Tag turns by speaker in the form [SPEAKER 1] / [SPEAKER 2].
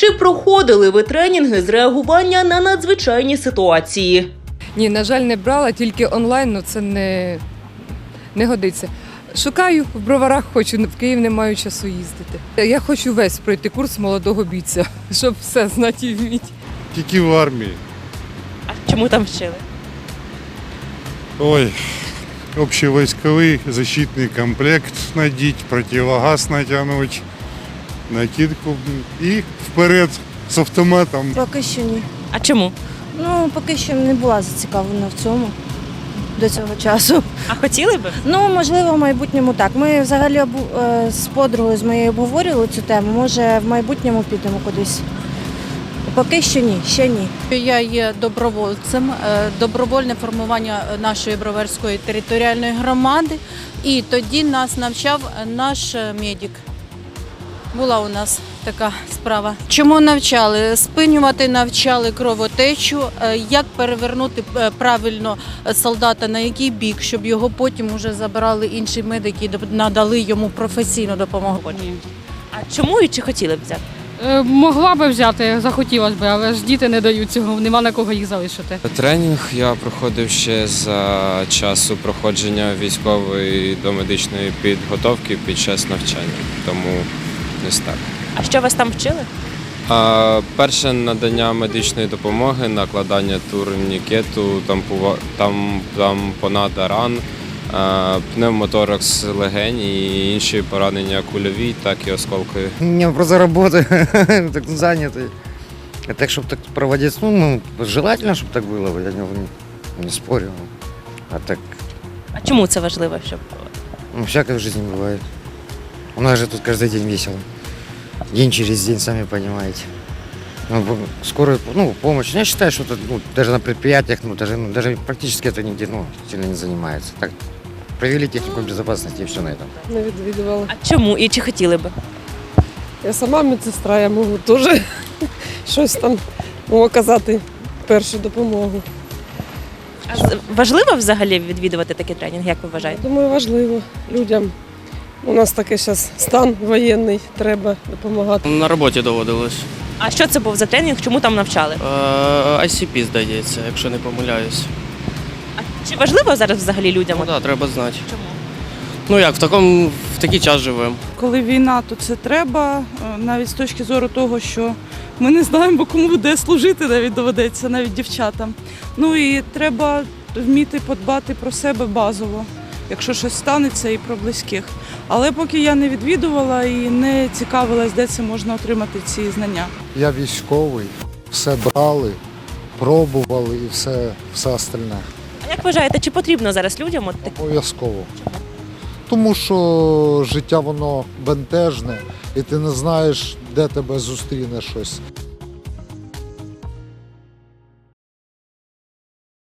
[SPEAKER 1] Чи проходили ви тренінги з реагування на надзвичайні ситуації?
[SPEAKER 2] Ні, на жаль, не брала, тільки онлайн, ну це не, не годиться. Шукаю в броварах, хочу в Київ не маю часу їздити. Я хочу весь пройти курс молодого бійця, щоб все знати і вміти.
[SPEAKER 3] Тільки в армії.
[SPEAKER 1] А чому там вчили?
[SPEAKER 3] Ой, общевойсковий защитний комплект надіть, противогаз натягнути, накидку і вперед з автоматом.
[SPEAKER 4] Поки що ні.
[SPEAKER 1] А чому?
[SPEAKER 4] Ну, поки що не була зацікавлена в цьому до цього часу.
[SPEAKER 1] А хотіли би?
[SPEAKER 4] Ну, можливо, в майбутньому так. Ми взагалі обу- е, з подругою з моєю обговорювали цю тему. Може, в майбутньому підемо кудись. Поки що ні, ще ні.
[SPEAKER 5] Я є добровольцем, е, добровольне формування нашої броварської територіальної громади. І тоді нас навчав наш е, медик. Була у нас така справа. Чому навчали? Спинювати навчали кровотечу, е, як перевернути е, правильно солдата на який бік, щоб його потім уже забрали інші медики і надали йому професійну допомогу.
[SPEAKER 1] А чому і чи хотіли б взяти?
[SPEAKER 6] Е, Могла би взяти, захотілося б, але ж діти не дають цього, нема на кого їх залишити.
[SPEAKER 7] Тренінг я проходив ще за часу проходження військової до медичної підготовки під час навчання, тому ось так.
[SPEAKER 1] А що вас там вчили?
[SPEAKER 7] А, перше надання медичної допомоги, накладання турнікету, тампува- там, тампонада ран, а, пневмоторакс легень і інші поранення кульові, так і осколкові.
[SPEAKER 8] У меня просто работа, так занятый. А так, чтобы так проводить, ну, ну, желательно, чтобы так было, я не, не спорю. А так,
[SPEAKER 1] А чому це важливо? Щоб
[SPEAKER 8] ну, всякое в жизни бывает. У нас же тут каждый день весело. День через день, сами понимаете. Ну, б- скорую, ну, помощь. Я считаю, что это, ну, даже на предприятиях, ну, даже, ну, даже практически это нигде, ну, сильно не занимается. Так, провели технику безопасности и все на этом.
[SPEAKER 2] Не відвідувала.
[SPEAKER 1] а чому і чи хотіли би?
[SPEAKER 2] Я сама медсестра, я можу теж щось там оказати першу допомогу.
[SPEAKER 1] А з- важливо взагалі відвідувати такі тренінги, як ви вважаєте?
[SPEAKER 2] Думаю, важливо людям. у нас такий зараз стан воєнний, треба допомагати.
[SPEAKER 9] На роботі доводилось.
[SPEAKER 1] А що це був за тренінг? Чому там навчали?
[SPEAKER 9] Е, ICP, здається, якщо не помиляюсь.
[SPEAKER 1] А чи важливо зараз взагалі людям?
[SPEAKER 9] Ну так, треба знати.
[SPEAKER 1] Чому?
[SPEAKER 9] Ну як, в такому в такий час живемо.
[SPEAKER 10] Коли війна, то це треба, е, навіть з точки зору того, що ми не знаємо, кому буде служити, навіть доведеться, навіть дівчатам. Ну і треба вміти подбати про себе базово, якщо щось станеться, і про близьких. Але поки я не відвідувала і не цікавилась, де це можна отримати ці знання.
[SPEAKER 11] Я військовий, все брали, пробували і все, все остальне.
[SPEAKER 1] А як вважаєте, чи потрібно зараз людям от?
[SPEAKER 11] Обов'язково. Тому що життя воно бентежне, і ти не знаєш, де тебе зустріне щось.